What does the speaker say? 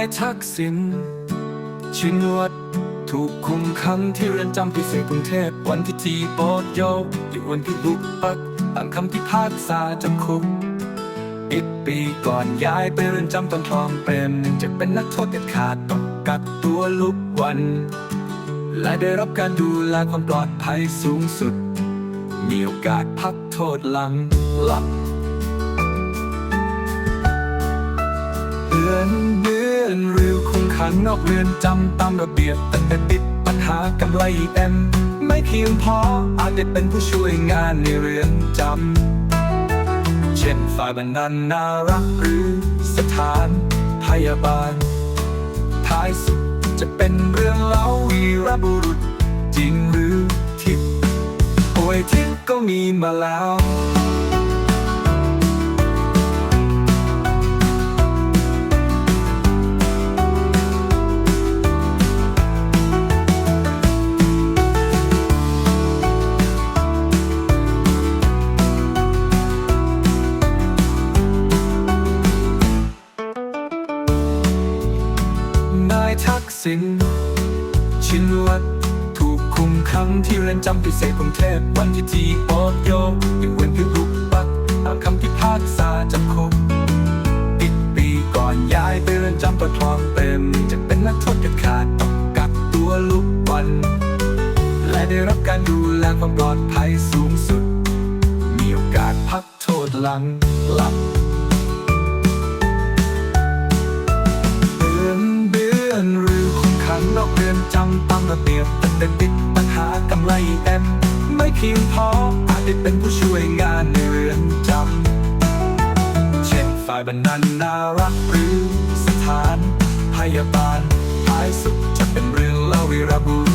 ายทักษิณชินวัตรถูกคุมขังที่เรือนจำพิเศษกรุงเทพวันที่จีโปดโยที่วันที่บุกปักตามคำพิพากษาจำคุกอีกปีก่อนย้ายไปเรือนจำตอนทองเป็นจะเป็นนักโทษเด็ดขาดต้องกักตัวลุกวัน และได้รับการดูแลความปลอดภัยสูงสุด มีโอกาสพักโทษหลังหลับเดือน นริวคงขังนอกเรือนจำตามระเบียบแต่แต่ติดปัญหากำไรเต็ม ไม่เพียงพออาจจะเป็นผู้ช่วยงานในเรือนจำ เช่นฝ่ายบรรณานารักษ์หรือสถานพยาบาล ท้ายสุดจะเป็นเรื่องเล่าวีรบุรุษ จริงหรือทิพย์ป่วยทิพย์ก็มีมาแล้วายทักษิณชินวัตรถูกคุมขังที่เรือนจำพิเศษกรุงเทพวันที่ทีโอดโยเป็นวันที่ลุกปักตามคำพิพากษาจำคุกอีกปีก่อนย้ายไปเรือนจำปะทองเต็ม จะเป็นนักโทษเด็ดขาดต้องกักตัวลุกวัน และได้รับการดูแลความปลอดภัยสูงสุด มีโอกาสพักโทษหลังหลับ จำตามระเบียบแต่ติดปัญหากำไรแอมไม่เพียงพออาจได้เป็นผู้ช่วยงานในเรือนจำ เช่นฝ่ายบรรณานารักหรือสถาน พยาบาลท้ายสุดจะเป็นเรื่องเล่าวิรบุร